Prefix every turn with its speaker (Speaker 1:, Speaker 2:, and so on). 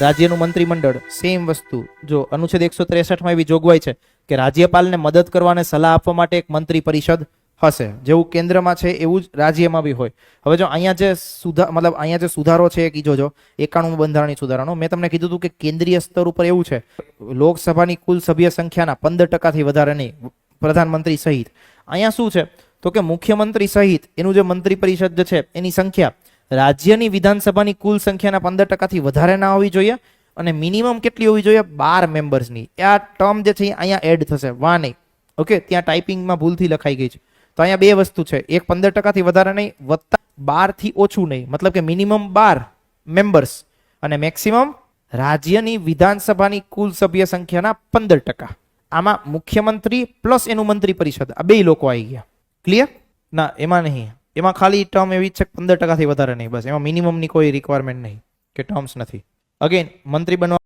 Speaker 1: રાજ્યનું મંત્રીમંડળ સેમ વસ્તુ. જો અનુચ્છેદ એકસો ત્રેસઠમાં એવી જોગવાઈ છે કે રાજ્યપાલને મદદ કરવાને સલાહ આપવા માટે એક મંત્રી પરિષદ હશે. જેવું કેન્દ્રમાં છે, એવું જ રાજ્યમાં બી હોય. હવે જો અહીંયા જે સુધા, મતલબ અહીંયા જે સુધારો છે એ જોજો એકાણું બંધારણી સુધારાનો, મેં તમને કીધું હતું કે કેન્દ્રીય સ્તર ઉપર એવું છે, લોકસભાની કુલ સભ્ય સંખ્યાના પંદર ટકાથી વધારે નહીં, પ્રધાનમંત્રી સહિત. અહીંયા શું છે? તો કે મુખ્યમંત્રી સહિત એનું જે મંત્રી પરિષદ જે છે, એની સંખ્યા રાજ્યની વિધાનસભાની કુલ સંખ્યાના પંદર ટકાથી વધારે ના હોવી જોઈએ અને મિનિમમ કેટલી હોવી જોઈએ? બાર મેમ્બર્સની. આ ટર્મ જે છે અહીંયા એડ થશે. વા નહીં ઓકે ત્યાં ટાઈપિંગમાં ભૂલથી લખાઈ ગઈ છે. તો અહીંયા બે વસ્તુ છે. એક પંદર ટકાથી વધારે નહીં, વત્તા બારથી ઓછું નહીં. મતલબ કે મિનિમમ બાર મેમ્બર્સ અને મેક્સિમમ રાજ્યની વિધાનસભાની કુલ સભ્ય સંખ્યાના પંદર ટકા. આમાં મુખ્યમંત્રી પ્લસ એનું મંત્રી પરિષદ. આ બે લોકો આવી ગયા. ક્લિયર ના, એમાં નહીં. એમાં ખાલી ટર્મ એવી છે પંદર ટકાથી વધારે નહીં, બસ. એમાં મિનિમમની કોઈ રિક્વાયરમેન્ટ નહીં, કે ટર્મ્સ નથી. અગેન મંત્રી બનવા